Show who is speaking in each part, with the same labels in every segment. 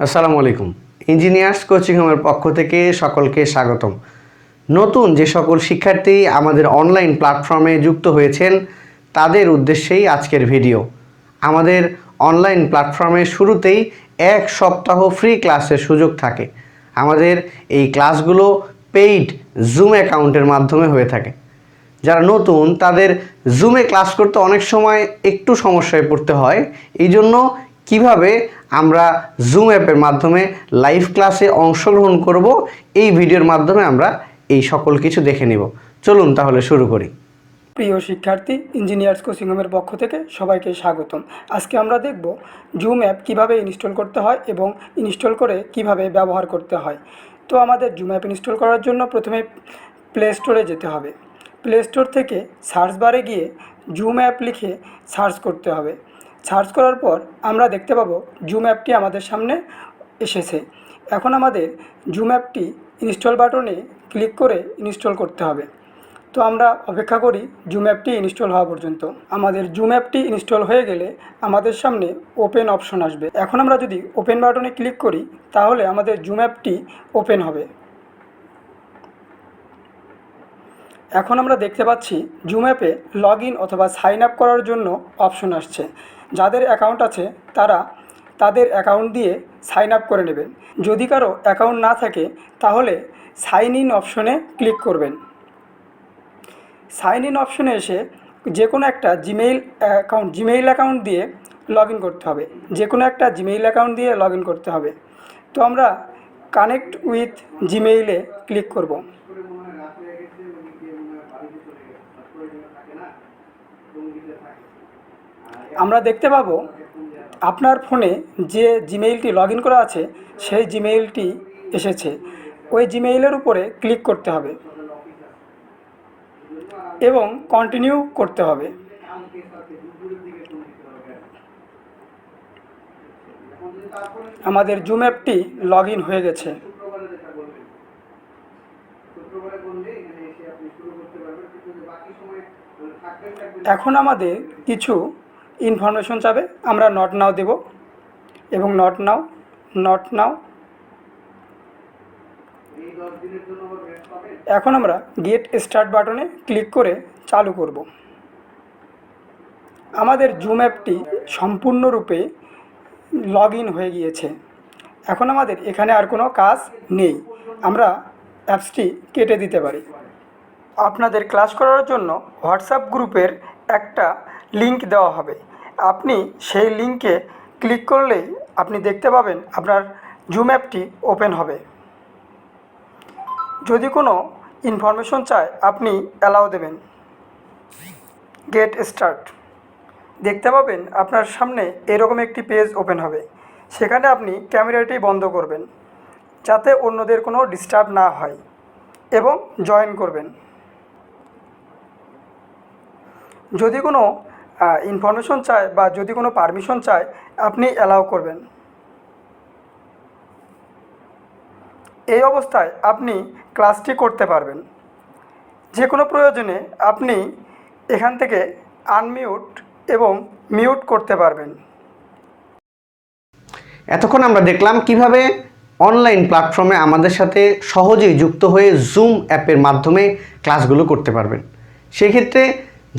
Speaker 1: আসসালামু আলাইকুম। Engineers coaching হোমের পক্ষ থেকে সকলকে স্বাগতম। নতুন যে সকল শিক্ষার্থী আমাদের অনলাইন প্ল্যাটফর্মে যুক্ত হয়েছেন, তাদের উদ্দেশ্যেই আজকের ভিডিও আমাদের অনলাইন প্ল্যাটফর্মের শুরুতেই এক সপ্তাহ ফ্রি ক্লাসের সুযোগ থাকে। আমাদের এই ক্লাসগুলো পেইড জুম অ্যাকাউন্টের মাধ্যমে হয়ে থাকে। যারা নতুন, তাদের জুমে ক্লাস করতে অনেক সময় একটু সমস্যায় পড়তে হয়। এই জন্য কীভাবে আমরা জুম অ্যাপের মাধ্যমে লাইভ ক্লাসে অংশগ্রহণ করব। এই ভিডিওর মাধ্যমে আমরা এই সকল কিছু দেখে নিব। চলুন তাহলে শুরু করি।
Speaker 2: প্রিয় শিক্ষার্থী ইঞ্জিনিয়ার্স কোচিং হোমের পক্ষ থেকে সবাইকে স্বাগতম। আজকে আমরা দেখব জুম অ্যাপ কীভাবে ইনস্টল করতে হয় এবং ইনস্টল করে কীভাবে ব্যবহার করতে হয়। তো আমাদের জুম অ্যাপ ইনস্টল করার জন্য প্রথমে প্লে স্টোরে যেতে হবে। প্লে স্টোর থেকে সার্চ বারে গিয়ে জুম অ্যাপ লিখে সার্চ করতে হবে। সার্চ করার পর আমরা দেখতে পাবো জুম অ্যাপটি আমাদের সামনে এসেছে। এখন আমাদের জুম অ্যাপটি ইনস্টল বাটনে ক্লিক করে ইনস্টল করতে হবে। তো আমরা অপেক্ষা করি জুম অ্যাপটি ইনস্টল হওয়া পর্যন্ত। আমাদের জুম অ্যাপটি ইনস্টল হয়ে গেলে আমাদের সামনে ওপেন অপশন আসবে। এখন আমরা যদি ওপেন বাটনে ক্লিক করি, তাহলে আমাদের জুম অ্যাপটি ওপেন হবে। এখন আমরা দেখতে পাচ্ছি জুম অ্যাপে লগ ইন অথবা সাইন আপ করার জন্য অপশন আসছে। যাদের অ্যাকাউন্ট আছে, তারা তাদের অ্যাকাউন্ট দিয়ে সাইন আপ করে নেবেন। যদি কারও অ্যাকাউন্ট না থাকে, তাহলে সাইন ইন অপশনে ক্লিক করবেন। সাইন ইন অপশনে এসে যে কোনো একটা জিমেইল অ্যাকাউন্ট জিমেইল অ্যাকাউন্ট দিয়ে লগ ইন করতে হবে। যে কোনো একটা জিমেইল অ্যাকাউন্ট দিয়ে লগ ইন করতে হবে। তো আমরা কানেক্ট উইথ জিমেইলে ক্লিক করব। আমরা দেখতে পাবো আপনার ফোনে যে জিমেইলটি লগ ইন করা আছে, সেই জিমেইলটি এসেছে। ওই জিমেইলের উপরে ক্লিক করতে হবে এবং কন্টিনিউ করতে হবে। আমাদের জুম অ্যাপটি লগ ইন হয়ে গেছে। এখন আমাদের কিছু ইনফরমেশন চাবে, আমরা নট নাও দেব। এবং নট নাও নট নাও এখন আমরা গেট স্টার্ট বাটনে ক্লিক করে চালু করব। আমাদের জুম অ্যাপটি সম্পূর্ণরূপে লগ ইন হয়ে গিয়েছে। এখন আমাদের এখানে আর কোনো কাজ নেই। আমরা অ্যাপসটি কেটে দিতে পারি। আপনাদের ক্লাস করার জন্য হোয়াটসঅ্যাপ গ্রুপের একটা লিংক দেওয়া হবে। আপনি সেই লিংকে ক্লিক করলেই আপনি দেখতে পাবেন আপনার জুম অ্যাপটি ওপেন হবে। যদি কোনো ইনফরমেশন চায়, আপনি অ্যালাউ দেবেন। গেট স্টার্ট দেখতে পাবেন আপনার সামনে এরকম একটি পেজ ওপেন হবে। সেখানে আপনি ক্যামেরাটি বন্ধ করবেন, যাতে অন্যদের কোনো ডিস্টার্ব না হয় এবং জয়েন করবেন। যদি কোনো ইনফরমেশন চায় বা যদি কোনো পারমিশন চায় আপনি অ্যালাউ করবেন। এই অবস্থায় আপনি ক্লাসটি করতে পারবেন। যে কোনো প্রয়োজনে আপনি এখান থেকে আনমিউট এবং মিউট করতে পারবেন।
Speaker 1: এতক্ষণ আমরা দেখলাম কীভাবে অনলাইন প্ল্যাটফর্মে আমাদের সাথে সহজেই যুক্ত হয়ে জুম অ্যাপের মাধ্যমে ক্লাসগুলো করতে পারবেন। সেক্ষেত্রে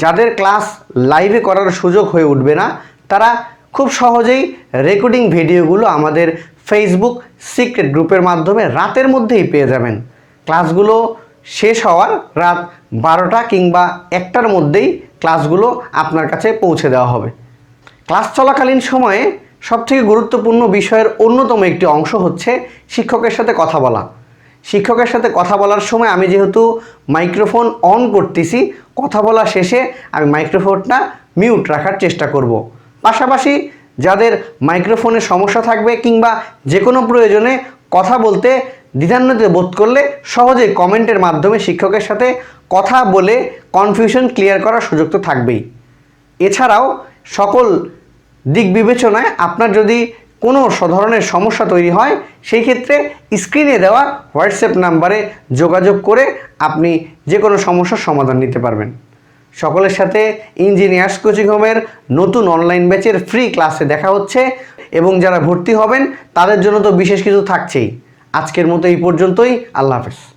Speaker 1: যাদের ক্লাস লাইভে করার সুযোগ হয়ে উঠবে না, তারা খুব সহজেই রেকর্ডিং ভিডিওগুলো আমাদের ফেসবুক সিক্রেট গ্রুপের মাধ্যমে রাতের মধ্যেই পেয়ে যাবেন। ক্লাসগুলো শেষ হওয়ার রাত বারোটা কিংবা একটার মধ্যেই ক্লাসগুলো আপনার কাছে পৌঁছে দেওয়া হবে। ক্লাস চলাকালীন সময়ে সবথেকে গুরুত্বপূর্ণ বিষয়ের অন্যতম একটি অংশ হচ্ছে শিক্ষকের সাথে কথা বলা। শিক্ষকের সাথে কথা বলার সময় আমি যেহেতু মাইক্রোফোন অন করতেছি কথা বলা শেষে আমি মাইক্রোফোনটা মিউট রাখার চেষ্টা করব। পাশাপাশি যাদের সমস্যা থাকবে কিংবা যে কোনো প্রয়োজনে কথা বলতে দ্বিধান্বিত বোধ করলে সহজেই কমেন্টের মাধ্যমে শিক্ষকের সাথে কথা বলে কনফিউশন ক্লিয়ার করার সুযোগ তো থাকবেই এছাড়াও সকল দিক বিবেচনায় আপনার যদি কোনো ধরনের সমস্যা তৈরি হয়, সেই ক্ষেত্রে স্ক্রিনে দেওয়া হোয়াটসঅ্যাপ নাম্বারে যোগাযোগ করে আপনি যে কোনো সমস্যার সমাধান নিতে পারবেন। সকলের সাথে ইঞ্জিনিয়ার্স কোচিং হোমের নতুন অনলাইন ব্যাচের ফ্রি ক্লাসে দেখা হচ্ছে এবং যারা ভর্তি হবেন, তাদের জন্য তো বিশেষ কিছু থাকছেই। আজকের মতো এই পর্যন্তই। আল্লাহ হাফেজ।